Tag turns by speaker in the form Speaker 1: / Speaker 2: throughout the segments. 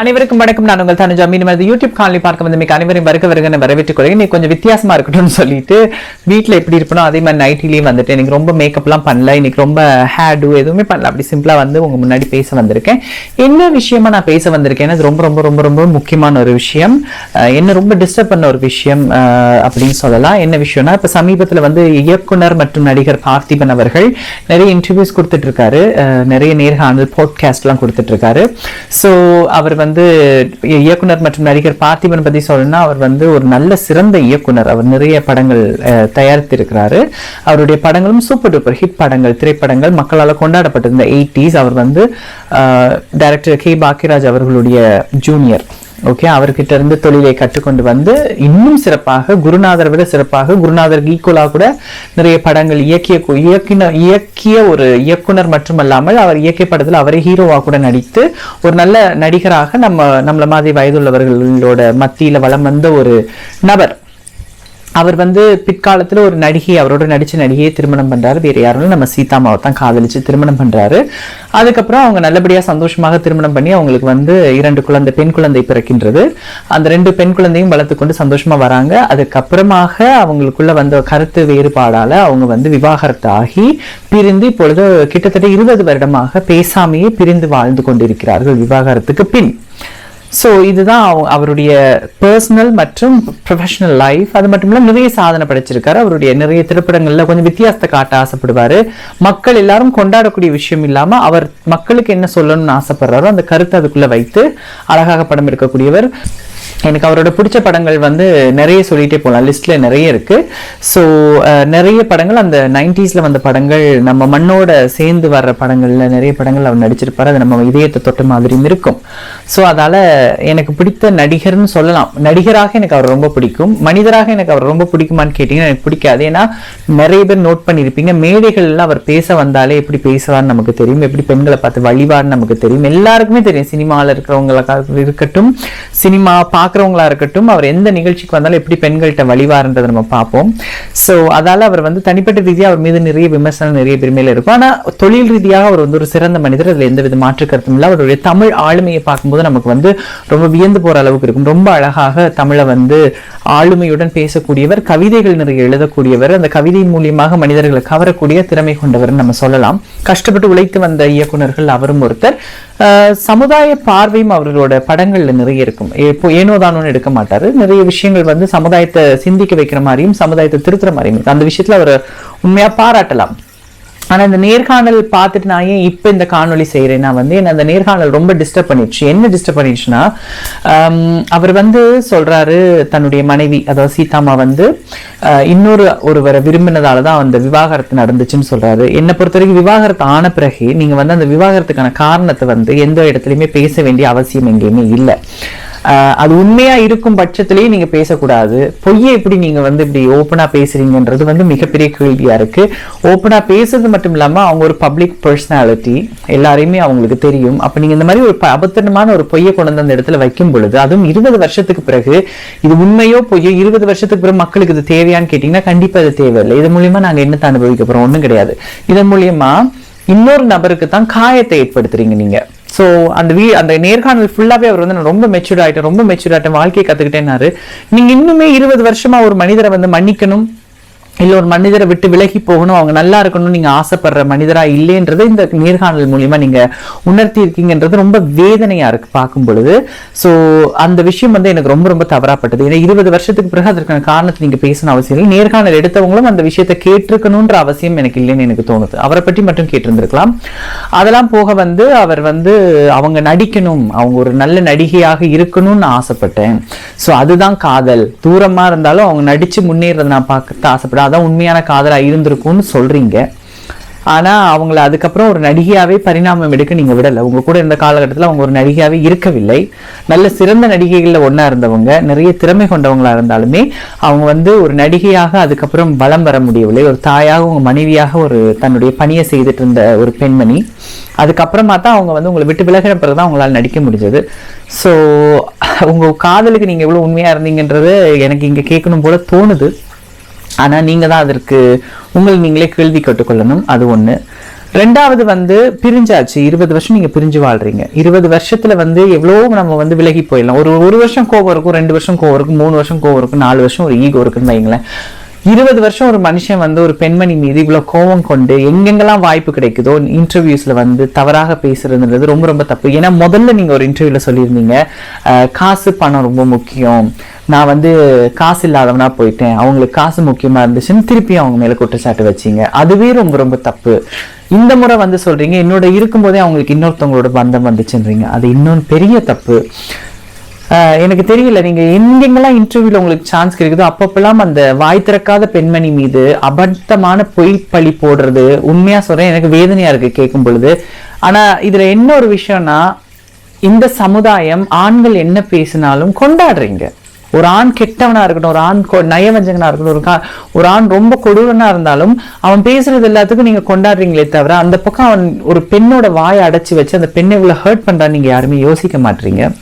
Speaker 1: அனைவருக்கும் வணக்கம். நான் உங்கள் தனுஜா. மீண்டும் அது யூடியூப் காணொலி பார்க்க வந்து மிக அனைவரும் வருக வருகன்னு வரவேற்றுக் கொள்கிறேன் நீ கொஞ்சம் வித்தியாசமா இருக்கட்டும்னு சொல்லிட்டு வீட்டில் எப்படி இருப்பனோ அதே மாதிரி நைட்டிலையும் வந்துட்டு எனக்கு ரொம்ப மேக்கப்லாம் பண்ணல. இன்னைக்கு ரொம்ப ஹேடு டூ எதுவுமே பண்ணல. அப்படி சிம்பிளா வந்து உங்க முன்னாடி பேச வந்திருக்கேன். என்ன விஷயமா நான் பேச வந்திருக்கேன் அது ரொம்ப ரொம்ப ரொம்ப ரொம்ப முக்கியமான ஒரு விஷயம். என்ன ரொம்ப டிஸ்டர்ப் பண்ண ஒரு விஷயம் அப்படின்னு சொல்லலாம். என்ன விஷயம்னா இப்போ சமீபத்தில் வந்து இயக்குனர் மற்றும் நடிகர் பார்த்திபன் அவர்கள் நிறைய இன்டர்வியூஸ் கொடுத்துட்டு இருக்காரு. நிறைய நேர்காணல் பாட்காஸ்ட்லாம் கொடுத்துட்டு இருக்காரு. ஸோ அவர் வந்து இயக்குனர் மற்றும் நடிகர் பார்த்திபன் பற்றி சொல்லணும்னா அவர் வந்து ஒரு நல்ல சிறந்த இயக்குனர். அவர் நிறைய படங்கள் தயாரித்திருக்கிறாரு. அவருடைய படங்களும் சூப்பர் டூப்பர் ஹிட் படங்கள் திரைப்படங்கள் மக்களால் கொண்டாடப்பட்டிருந்த எயிட்டிஸ் அவர் வந்து டைரக்டர் கே பாக்கியராஜ் அவர்களுடைய ஜூனியர். ஓகே அவர்கிட்ட இருந்து தொழிலை கற்றுக்கொண்டு வந்து இன்னும் சிறப்பாக குருநாதர் விட சிறப்பாக குருநாதருக்கு ஈக்குவலா கூட நிறைய படங்கள் இயக்கிய இயக்கின இயக்கிய ஒரு இயக்குனர் மட்டுமல்லாமல் அவர் இயக்கிய படத்தில் அவரே ஹீரோவாக கூட நடித்து ஒரு நல்ல நடிகராக நம்ம நம்மள மாதிரி வயதுள்ளவர்களோட மத்தியில் வலம் வந்த ஒரு நபர். அவர் வந்து பிற்காலத்தில் ஒரு நடிகை அவரோட நடித்த நடிகையை திருமணம் பண்ணுறாரு வேறு யாரும் நம்ம சீதாமாவை தான் காதலிச்சு திருமணம் பண்ணுறாரு அதுக்கப்புறம் அவங்க நல்லபடியாக சந்தோஷமாக திருமணம் பண்ணி அவங்களுக்கு வந்து இரண்டு குழந்தை பெண் குழந்தை பிறக்கின்றது. அந்த ரெண்டு பெண் குழந்தையும் வளர்த்து கொண்டு வராங்க. அதுக்கப்புறமாக அவங்களுக்குள்ள வந்த கருத்து வேறுபாடால அவங்க வந்து விவாகரத்து ஆகி பிரிந்து இப்பொழுது கிட்டத்தட்ட இருபது வருடமாக பேசாமையே பிரிந்து வாழ்ந்து கொண்டிருக்கிறார்கள் விவாகரத்துக்கு பின். ஸோ இதுதான் அவ- அவருடைய பர்சனல் மற்றும் ப்ரொஃபஷனல் லைஃப் அது மட்டும் இல்லாமல் நிறைய சாதனை படைச்சிருக்காரு. அவருடைய நிறைய திரைப்படங்களில் கொஞ்சம் வித்தியாசத்தை காட்ட ஆசைப்படுவார். மக்கள் எல்லாரும் கொண்டாடக்கூடிய விஷயம் இல்லாமல் அவர் மக்களுக்கு என்ன சொல்லணும்னு ஆசைப்படுறாரோ அந்த கருத்தை அதுக்குள்ளே வைத்து அழகாக படம் எடுக்கக்கூடியவர். எனக்கு அவரோட பிடிச்ச படங்கள் வந்து நிறைய சொல்லிகிட்டே போகலாம். லிஸ்ட்டில் நிறைய இருக்குது ஸோ நிறைய படங்கள் அந்த நைன்டிஸில் வந்த படங்கள் நம்ம மண்ணோட சேர்ந்து வர்ற படங்களில் நிறைய படங்கள் அவர் நடிச்சிருப்பார். அது நம்ம இதயத்தை தொட்ட மாதிரியும் இருக்கும். ஸோ அதால் எனக்கு பிடித்த நடிகர்னு சொல்லலாம். நடிகராக எனக்கு அவர் ரொம்ப பிடிக்கும். மனிதராக எனக்கு அவர் ரொம்ப பிடிக்குமான்னு கேட்டிங்கன்னா எனக்கு பிடிக்காது. ஏன்னா நிறைய பேர் நோட் பண்ணியிருப்பீங்க. மேடைகள்ல அவர் பேச வந்தாலே எப்படி பேசுவார்னு நமக்கு தெரியும். எப்படி பெண்களை பார்த்து வழிவார்னு நமக்கு தெரியும். எல்லாருக்குமே தெரியும். சினிமாவில் இருக்கிறவங்களுக்காக இருக்கட்டும். சினிமா பார்க்குறவங்களா இருக்கட்டும் அவர் எந்த நிகழ்ச்சிக்கு வந்தாலும் எப்படி பெண்கள்கிட்ட வழிவாருன்றதை நம்ம பார்ப்போம். ஸோ அதால் அவர் வந்து தனிப்பட்ட ரீதியாக அவர் மீது நிறைய விமர்சனம் நிறைய பெருமையில் இருக்கும். ஆனால் தொழில் ரீதியாக அவர் வந்து ஒரு சிறந்த மனிதர் அதில் எந்த வித மாற்று கருத்தும் இல்லை. அவருடைய தமிழ் ஆளுமையை பார்க்கும்போது நமக்கு வந்து ரொம்ப வியந்து போற அளவுக்கு இருக்கும். ரொம்ப அழகாக தமிழை வந்து ஆளுமையுடன் பேசக்கூடியவர் கவிதைகள் நிறைய எழுதக்கூடியவர் அந்த கவிதையின் மூலியமாக மனிதர்களை கவரக்கூடிய திறமை கொண்டவர் நம்ம சொல்லலாம். கஷ்டப்பட்டு உழைத்து வந்த இயக்குனர்கள் அவரும் ஒருத்தர். சமுதாய பார்வையும் அவர்களோட படங்களில் நிறைய இருக்கும். இப்போ ஏனோதானோன்னு எடுக்க மாட்டாரு. நிறைய விஷயங்கள் வந்து சமுதாயத்தை சிந்திக்க வைக்கிற மாதிரியும் சமுதாயத்தை திருத்துற மாதிரியும் இருக்கு. அந்த விஷயத்துல அவர் உண்மையாக பாராட்டலாம். ஆனால் இந்த நேர்காணல் பார்த்துட்டு நான் ஏன் இப்போ இந்த காணொலி செய்கிறேன்னா வந்து என்ன அந்த நேர்காணல் ரொம்ப டிஸ்டர்ப் பண்ணிடுச்சு. என்ன டிஸ்டர்ப் பண்ணிடுச்சுன்னா அவர் வந்து சொல்கிறாரு தன்னுடைய மனைவி அதாவது சீதாமா வந்து இன்னொரு ஒருவரை விரும்பினதால தான் அந்த விவாகரத்து நடந்துச்சுன்னு சொல்கிறாரு என்னை பொறுத்த வரைக்கும் விவாகரத்து ஆன பிறகு நீங்கள் வந்து அந்த விவாகரத்துக்கான காரணத்தை வந்து எந்த இடத்துலையுமே பேச வேண்டிய அவசியம் எங்கேயுமே இல்லை. அது உண்மையா இருக்கும் பட்சத்திலேயே நீங்க பேசக்கூடாது. பொய்யை எப்படி நீங்க வந்து இப்படி ஓப்பனா பேசுறீங்கன்றது வந்து மிகப்பெரிய கேள்வியா இருக்கு. ஓப்பனா பேசுறது மட்டும் இல்லாம அவங்க ஒரு பப்ளிக் பர்சனாலிட்டி எல்லாரையுமே அவங்களுக்கு தெரியும். அப்ப நீங்க இந்த மாதிரி ஒரு அபத்தனமான ஒரு பொய்யை கொண்டு வந்து அந்த இடத்துல வைக்கும் பொழுது அதுவும் இருபது வருஷத்துக்கு பிறகு இது உண்மையோ பொய்யோ இருபது வருஷத்துக்கு பிறகு மக்களுக்கு இது தேவையான்னு கேட்டீங்கன்னா கண்டிப்பா இது தேவையில்லை. இது மூலியமா நாங்க என்னத்தை அனுபவிக்க போறோம்? ஒண்ணும் கிடையாது. இதன் மூலியமா இன்னொரு நபருக்கு தான் காயத்தை ஏற்படுத்துறீங்க நீங்க. ஸோ அந்த வீ அந்த நேர்காணல் ஃபுல்லாகவே அவர் வந்து நான் ரொம்ப மெச்சூர்ட் ஆகிட்டேன் ரொம்ப மெச்சூர்ட் ஆகிட்டேன் வாழ்க்கையை கற்றுக்கிட்டேன்னாரு நீங்கள் இன்னுமே இருபது வருஷமாக ஒரு மனிதரை வந்து மன்னிக்கணும் இல்லை ஒரு மனிதரை விட்டு விலகி போகணும் அவங்க நல்லா இருக்கணும்னு நீங்க ஆசைப்படுற மனிதரா இல்லைன்றதை இந்த நேர்காணல் மூலியமா நீங்க உணர்த்தி இருக்கீங்கன்றது ரொம்ப வேதனையா இருக்கு பார்க்கும் பொழுது. ஸோ அந்த விஷயம் வந்து எனக்கு ரொம்ப ரொம்ப தவறாப்பட்டது. ஏன்னா இருபது வருஷத்துக்கு பிறகு அதற்கான காரணத்தை நீங்க பேசணும் அவசியம் இல்லை. நேர்காணல் எடுத்தவங்களும் அந்த விஷயத்தை கேட்டிருக்கணுன்ற அவசியம் எனக்கு இல்லைன்னு எனக்கு தோணுது. அவரை பற்றி மட்டும் கேட்டிருந்திருக்கலாம். அதெல்லாம் போக வந்து அவர் வந்து அவங்க நடிக்கணும் அவங்க ஒரு நல்ல நடிகையாக இருக்கணும்னு ஆசைப்பட்டேன். ஸோ அதுதான் காதல். தூரமா இருந்தாலும் அவங்க நடிச்சு முன்னேறதை நான் பார்க்க ஆசைப்பட்டேன் தான் உண்மையான காதலாக இருந்திருக்கும்னு சொல்கிறீங்க ஆனால் அவங்கள அதுக்கப்புறம் ஒரு நடிகையாகவே பரிணாமம் எடுக்க நீங்கள் விடலை. உங்கள் கூட இருந்த காலகட்டத்தில் அவங்க ஒரு நடிகையாகவே இருக்கவில்லை. நல்ல சிறந்த நடிகைகளில் ஒன்றா இருந்தவங்க நிறைய திறமை கொண்டவங்களாக இருந்தாலுமே அவங்க வந்து ஒரு நடிகையாக அதுக்கப்புறம் பலம் வர முடியவில்லை. ஒரு தாயாக உங்கள் மனைவியாக ஒரு தன்னுடைய பணியை செய்துட்டு இருந்த ஒரு பெண்மணி. அதுக்கப்புறமா தான் அவங்க வந்து உங்களை விட்டு விலகின பிறகுதான் அவங்களால் நடிக்க முடிஞ்சது. ஸோ உங்கள் காதலுக்கு நீங்கள் எவ்வளோ உண்மையாக இருந்தீங்கன்றது எனக்கு இங்கே கேட்கணும் போல தோணுது. ஆனா நீங்கள் தான் அதற்கு உங்களை நீங்களே கேள்வி கேட்டுக்கொள்ளணும். அது ஒண்ணு. ரெண்டாவது வந்து பிரிஞ்சாச்சு. இருபது வருஷம் நீங்க பிரிஞ்சு வாழ்றீங்க. இருபது வருஷத்துல வந்து எவ்வளோ நம்ம வந்து விலகி போயிடலாம். ஒரு ஒரு வருஷம் கோவம் இருக்கும் ரெண்டு வருஷம் கோவம் இருக்கும் மூணு வருஷம் கோவம் இருக்கும் நாலு வருஷம் ஒரு ஈகோ இருக்குன்னு வைங்களேன். இருபது வருஷம் ஒரு மனுஷன் வந்து ஒரு பெண்மணி மீது இவ்வளோ கோபம் கொண்டு எங்கெங்கெல்லாம் வாய்ப்பு கிடைக்குதோ இன்டர்வியூஸில் வந்து தவறாக பேசுறதுன்றது ரொம்ப ரொம்ப தப்பு. ஏன்னா முதல்ல நீங்கள் ஒரு இன்டர்வியூவில் சொல்லியிருந்தீங்க காசு பணம் ரொம்ப முக்கியம். நான் வந்து காசு இல்லாதவனா போயிட்டேன். அவங்களுக்கு காசு முக்கியமாக இருந்துச்சுன்னு திருப்பி அவங்க மேலே குற்றச்சாட்டு வச்சீங்க. அதுவே ரொம்ப ரொம்ப தப்பு. இந்த முறை வந்து சொல்கிறீங்க என்னோட இருக்கும்போதே அவங்களுக்கு இன்னொருத்தவங்களோட பந்தம் வந்துச்சுன்றீங்க. அது இன்னொன்று பெரிய தப்பு. எனக்கு தெரியல. நீங்க எங்கெங்கெல்லாம் இன்டர்வியூல உங்களுக்கு சான்ஸ் கிடைக்குதோ அப்பப்பெல்லாம் அந்த வாய் திறக்காத பெண்மணி மீது அபத்தமான பொய் பழி போடுறது உண்மையா சொல்றேன் எனக்கு வேதனையா இருக்கு கேட்கும் பொழுது. ஆனா இதுல என்ன ஒரு விஷயம்னா இந்த சமுதாயம் ஆண்கள் என்ன பேசினாலும் கொண்டாடுறீங்க. ஒரு ஆண் கெட்டவனா இருக்கட்டும் ஒரு ஆண் கொ- நயவஞ்சகனா இருக்கட்டும் ஒரு கா- ஒரு ஆண் ரொம்ப கொடூரனா இருந்தாலும் அவன் பேசுறது எல்லாத்துக்கும் நீங்க கொண்டாடுறீங்களே தவிர அந்த பக்கம் அவன் ஒரு பெண்ணோட வாயை அடைச்சி வச்சு அந்த பெண்ணை இவ்வளவு ஹர்ட் பண்றான்னு நீங்க யாருமே யோசிக்க மாட்டீங்க.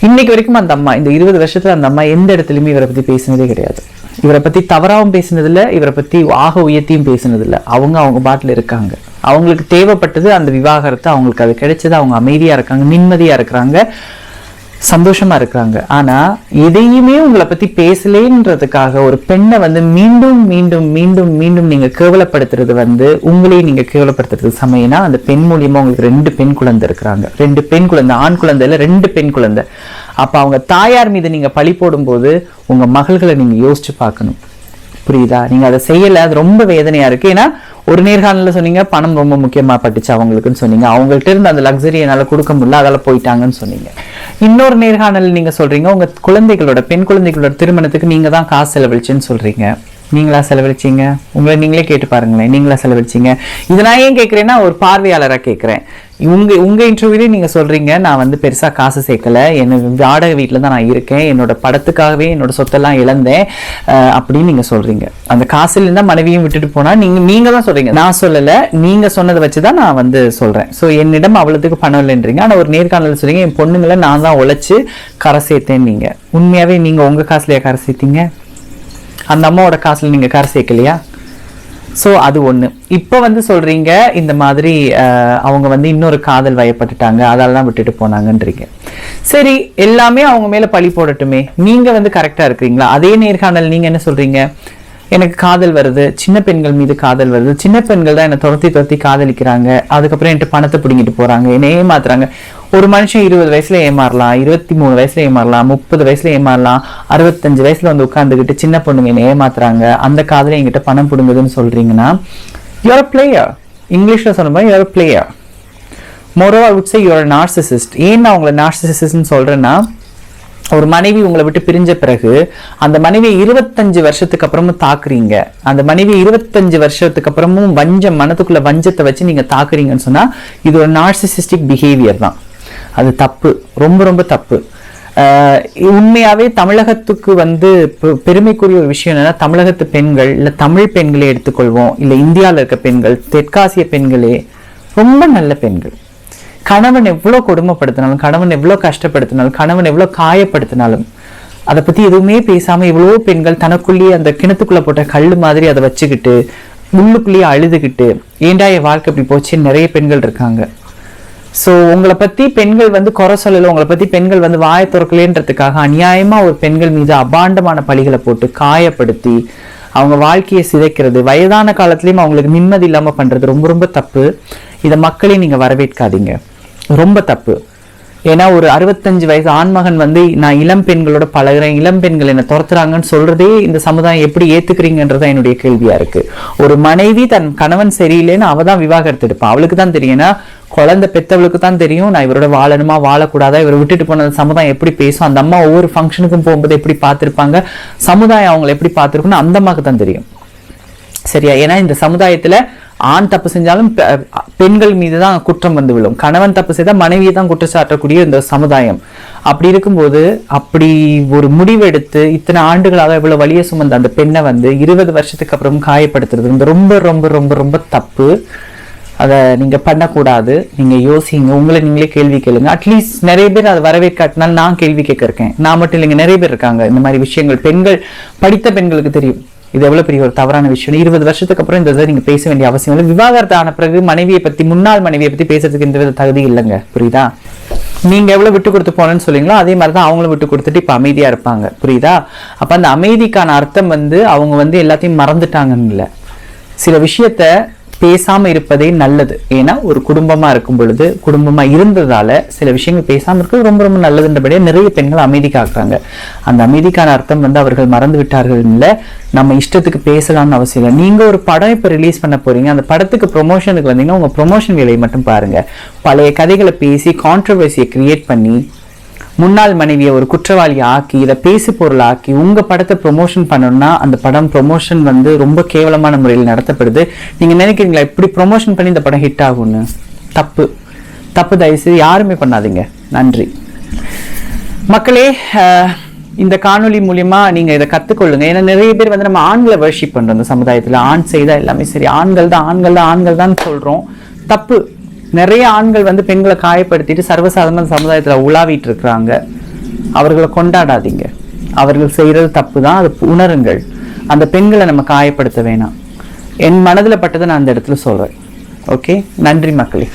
Speaker 1: இன்னைக்கு வரைக்கும் அந்த அம்மா இந்த இருபது வருஷத்துல அந்த அம்மா எந்த இடத்துலையுமே இவரை பத்தி பேசினதே கிடையாது. இவரை பத்தி தவறாகவும் பேசினது இல்ல இவரை பத்தி ஆக உயர்த்தியும் பேசினது இல்ல அவங்க அவங்க பாட்டுல இருக்காங்க. அவங்களுக்கு தேவைப்பட்டது அந்த விவாகரத்து அவங்களுக்கு அது கிடைச்சது அவங்க அமைதியா இருக்காங்க நிம்மதியாக இருக்கிறாங்க. சந்தோஷமா இருக்கிறாங்க. ஆனா எதையுமே உங்களை பத்தி பேசலேன்றதுக்காக ஒரு பெண்ணை வந்து மீண்டும் மீண்டும் மீண்டும் மீண்டும் நீங்க கேவலப்படுத்துறது வந்து உங்களையும் நீங்க கேவலப்படுத்துறது சமயம்னா அந்த பெண் மூலியமா உங்களுக்கு ரெண்டு பெண் குழந்தை இருக்கிறாங்க. ரெண்டு பெண் குழந்தை ஆண் குழந்தையில ரெண்டு பெண் குழந்தை. அப்ப அவங்க தாயார் மீது நீங்க பழி போடும்போது உங்க மகள்களை நீங்க யோசிச்சு பார்க்கணும். புரியுதா? நீங்க அதை செய்யல அது ரொம்ப வேதனையா இருக்கு. ஏன்னா ஒரு நேர்காணலில் சொன்னீங்க பணம் ரொம்ப முக்கியமா பட்டுச்சு அவங்களுக்குன்னு சொன்னீங்க. அவங்கள்ட்ட இருந்து அந்த லக்ஸரி என்னால கொடுக்க முடியல அதால போயிட்டாங்கன்னு சொன்னீங்க. இன்னொரு நேர்காணல் நீங்க சொல்றீங்க உங்க குழந்தைகளோட பெண் குழந்தைகளோட திருமணத்துக்கு நீங்க தான் காசு செலவழிச்சுன்னு சொல்றீங்க. நீங்களா செலவழிச்சீங்க? உங்களை நீங்களே கேட்டு பாருங்களேன். நீங்களா செலவழிச்சீங்க? இதை நான் ஏன் கேட்குறேன்னா ஒரு பார்வையாளராக கேட்குறேன். உங்க உங்க இன்டர்வியூலே நீங்க சொல்றீங்க நான் வந்து பெருசா காசு சேர்க்கல. என்ன வாடகை வீட்டில் தான் நான் இருக்கேன். என்னோட படத்துக்காகவே என்னோட சொத்தெல்லாம் இழந்தேன். அப்படின்னு நீங்க சொல்றீங்க. அந்த காசுல இருந்தா மனைவியும் விட்டுட்டு போனா நீங்க நீங்க தான் சொல்றீங்க. நான் சொல்லல நீங்க சொன்னதை வச்சு தான் நான் வந்து சொல்றேன். ஸோ என்னிடம் அவ்வளவுக்கு பணம் இல்லைன்றீங்க. ஆனால் ஒரு நேர்காணல் சொல்றீங்க என் பொண்ணுங்களை நான் தான் உழைச்சு கரை சேர்த்தேன் நீங்க. உண்மையாவே நீங்க உங்க காசுலயா கரை சேர்த்தீங்க? அந்த அம்மாவோட காசுல நீங்க கார் சேர்க்கலையா? ஸோ அது ஒண்ணு. இப்போ வந்து சொல்றீங்க இந்த மாதிரி அவங்க வந்து இன்னொரு காதல் வயப்பட்டுட்டாங்க அதெல்லாம் தான் விட்டுட்டு போனாங்கன்றீங்க. சரி எல்லாமே அவங்க மேல பழி போடட்டுமே. நீங்க வந்து கரெக்டா இருக்கிறீங்களா? அதே நேர்காணல் நீங்க என்ன சொல்றீங்க? எனக்கு காதல் வருது சின்ன பெண்கள் மீது காதல் வருது சின்ன பெண்கள் தான் என்னை துரத்தி துரத்தி காதலிக்கிறாங்க அதுக்கப்புறம் என்கிட்ட பணத்தை பிடிங்கிட்டு போறாங்க என்னை ஏமாத்துறாங்க. ஒரு மனுஷன் இருபது வயசுல ஏமாறலாம் இருபத்தி மூணு வயசுல ஏமாறலாம் முப்பது வயசுல ஏமாறலாம் அறுபத்தஞ்சு வயசுல வந்து உட்காந்துக்கிட்டு சின்ன பொண்ணுங்க என்னை ஏமாத்துறாங்க அந்த காதல என்கிட்ட பணம் பிடுங்குதுன்னு சொல்றீங்கன்னா யூஆர் பிளேயர் இங்கிலீஷ்ல சொல்லும்போது மாதிரி யூஆர் பிளேயர் மோரோவா உட் சே யூஆர் நார்சிசிஸ்ட் ஏன் நான் உங்களை நார்சிசிஸ்ட்னு சொல்றேன்னா ஒரு மனைவி உங்களை விட்டு பிரிஞ்ச பிறகு அந்த மனைவியை இருபத்தஞ்சு வருஷத்துக்கு அப்புறமும் தாக்குறீங்க. அந்த மனைவி இருபத்தஞ்சு வருஷத்துக்கு அப்புறமும் வஞ்சம் மனத்துக்குள்ள வஞ்சத்தை வச்சு நீங்க தாக்குறீங்கன்னு சொன்னா இது ஒரு நார்சிசிஸ்டிக் பிஹேவியர் தான். அது தப்பு. ரொம்ப ரொம்ப தப்பு. ஆஹ் உண்மையாவே தமிழகத்துக்கு வந்து பெருமைக்குரிய ஒரு விஷயம் என்னன்னா தமிழகத்து பெண்கள் இல்ல தமிழ் பெண்களே எடுத்துக்கொள்வோம் இல்ல இந்தியாவில் இருக்க பெண்கள் தெற்காசிய பெண்களே ரொம்ப நல்ல பெண்கள். கணவன் எவ்வளோ கொடுமைப்படுத்தினாலும் கணவன் எவ்வளோ கஷ்டப்படுத்தினாலும் கணவன் எவ்வளோ காயப்படுத்தினாலும் அதை பற்றி எதுவுமே பேசாமல் எவ்வளோ பெண்கள் தனக்குள்ளேயே அந்த கிணத்துக்குள்ளே போட்ட கல் மாதிரி அதை வச்சுக்கிட்டு உள்ளுக்குள்ளேயே அழுதுகிட்டு ஏண்டா என் வாழ்க்கை இப்படி போச்சுன்னு நிறைய பெண்கள் இருக்காங்க. ஸோ உங்களை பற்றி பெண்கள் வந்து குறை சொல்லலை உங்களை பற்றி பெண்கள் வந்து வாயை துறக்கலேன்றதுக்காக அநியாயமாக ஒரு பெண்கள் மீது அபாண்டமான பழிகளை போட்டு காயப்படுத்தி அவங்க வாழ்க்கையை சிதைக்கிறது வயதான காலத்துலேயும் அவங்களுக்கு நிம்மதி இல்லாமல் பண்ணுறது ரொம்ப ரொம்ப தப்பு. இதை மக்களே நீங்கள் வரவேற்காதீங்க. ரொம்ப தப்பு. ஏன்னா ஒரு அறுபத்தஞ்சு வயசு ஆண்மகன் வந்து நான் இளம் பெண்களோட பழகுறேன் இளம் பெண்கள் என்ன துரத்துறாங்கன்னு சொல்றதே இந்த சமுதாயம் எப்படி ஏத்துக்கிறீங்கன்றதா என்னுடைய கேள்வியா இருக்கு. ஒரு மனைவி தன் கணவன் சரியில்லைன்னு அவ தான் விவாகரத்து எடுப்பான் அவளுக்கு தான் தெரியும்னா குழந்தை பெத்தவளுக்கு தான் தெரியும். நான் இவரோட வாழணுமா வாழக்கூடாதா? இவரை விட்டுட்டு போன சமுதாயம் எப்படி பேசும்? அந்த அம்மா ஒவ்வொரு ஃபங்க்ஷனுக்கும் போகும்போது எப்படி பார்த்திருப்பாங்க? சமுதாயம் அவங்களை எப்படி பார்த்துருக்குன்னு அந்த அம்மாவுக்கு தான் தெரியும். சரியா? ஏன்னா இந்த சமுதாயத்துல ஆண் தப்பு செஞ்சாலும் பெ- பெண்கள் மீது தான் குற்றம் வந்து விழும். கணவன் தப்பு செய்தால் மனைவியை தான் குற்றச்சாட்டக்கூடிய இந்த சமுதாயம். அப்படி இருக்கும்போது அப்படி ஒரு முடிவெடுத்து இத்தனை ஆண்டுகளாக இவ்வளோ வழியை சுமந்த அந்த பெண்ணை வந்து இருபது வருஷத்துக்கு அப்புறம் காயப்படுத்துறது இந்த ரொம்ப ரொம்ப ரொம்ப ரொம்ப தப்பு. அதை நீங்கள் பண்ணக்கூடாது. நீங்கள் யோசிங்க. உங்களை நீங்களே கேள்வி கேளுங்க. அட்லீஸ்ட் நிறைய பேர் அதை வரவேற்காட்டினாலும் நான் கேள்வி கேட்க இருக்கேன். நான் மட்டும் இல்லைங்க நிறைய பேர் இருக்காங்க. இந்த மாதிரி விஷயங்கள் பெண்கள் படித்த பெண்களுக்கு தெரியும். இது எவ்வளோ பெரிய ஒரு தவறான விஷயம். இருபது வருஷத்துக்கு அப்புறம் இந்த இதை நீங்கள் பேச வேண்டிய அவசியம் இல்லை. விவாகரத்து ஆன பிறகு மனைவியை பற்றி முன்னாள் மனைவியை பற்றி பேசுறதுக்கு எந்த வித தகுதி இல்லைங்க. புரியுதா? நீங்கள் எவ்வளோ விட்டு கொடுத்து போனேன்னு சொல்லிங்களோ அதே மாதிரி தான் அவங்களும் விட்டு கொடுத்துட்டு இப்போ அமைதியாக இருப்பாங்க. புரியுதா? அப்போ அந்த அமைதிக்கான அர்த்தம் வந்து அவங்க வந்து எல்லாத்தையும் மறந்துட்டாங்கன்னு இல்லை. சில விஷயத்த பேசாம இருப்பதே நல்லது. ஏன்னா ஒரு குடும்பமாக இருக்கும் பொழுது குடும்பமாக இருந்ததால சில விஷயங்கள் பேசாமல் இருக்கிறது ரொம்ப ரொம்ப நல்லதுன்றபடியே நிறைய பெண்கள் அமைதி காக்குறாங்க அந்த அமைதிக்கான அர்த்தம் வந்து அவர்கள் மறந்து விட்டார்கள் இல்லை நம்ம இஷ்டத்துக்கு பேசலாம்னு அவசியம் இல்லை. நீங்கள் ஒரு படம் இப்போ ரிலீஸ் பண்ண போகிறீங்க அந்த படத்துக்கு ப்ரொமோஷனுக்கு வந்தீங்கன்னா உங்கள் ப்ரொமோஷன் வேலையை மட்டும் பாருங்கள் பழைய கதைகளை பேசி கான்ட்ரவர்சியை க்ரியேட் பண்ணி முன்னாள் மனைவியை ஒரு குற்றவாளி ஆக்கி இதை பேசு பொருள் ஆக்கி படத்தை ப்ரொமோஷன் பண்ணணும்னா அந்த படம் ப்ரொமோஷன் வந்து ரொம்ப கேவலமான முறையில் நடத்தப்படுது. நீங்கள் நினைக்கிறீங்களா இப்படி ப்ரொமோஷன் பண்ணி இந்த படம் ஹிட் ஆகும்னு? தப்பு. தப்பு தயவுசெய்து யாருமே பண்ணாதீங்க. நன்றி. மக்களே இந்த காணொளி மூலியமா நீங்க இதை கத்துக்கொள்ளுங்க. ஏன்னா நிறைய பேர் வந்து நம்ம ஆண்களை வர்ஷிப் பண்றோம் இந்த சமுதாயத்துல. ஆண் செய்தா எல்லாமே சரி. ஆண்கள் தான் ஆண்கள் தான் ஆண்கள் தான் சொல்றோம். தப்பு. நிறைய ஆண்கள் வந்து பெண்களை காயப்படுத்திட்டு சர்வசாதாரண சமுதாயத்தில் உலாவிட்டு இருக்கிறாங்க அவர்களை கொண்டாடாதீங்க. அவர்கள் செய்கிறது தப்பு தான் அது உணருங்கள். அந்த பெண்களை நம்ம காயப்படுத்த வேணாம். என் மனதில் பட்டதை நான் அந்த இடத்துல சொல்கிறேன் ஓகே நன்றி மக்களே.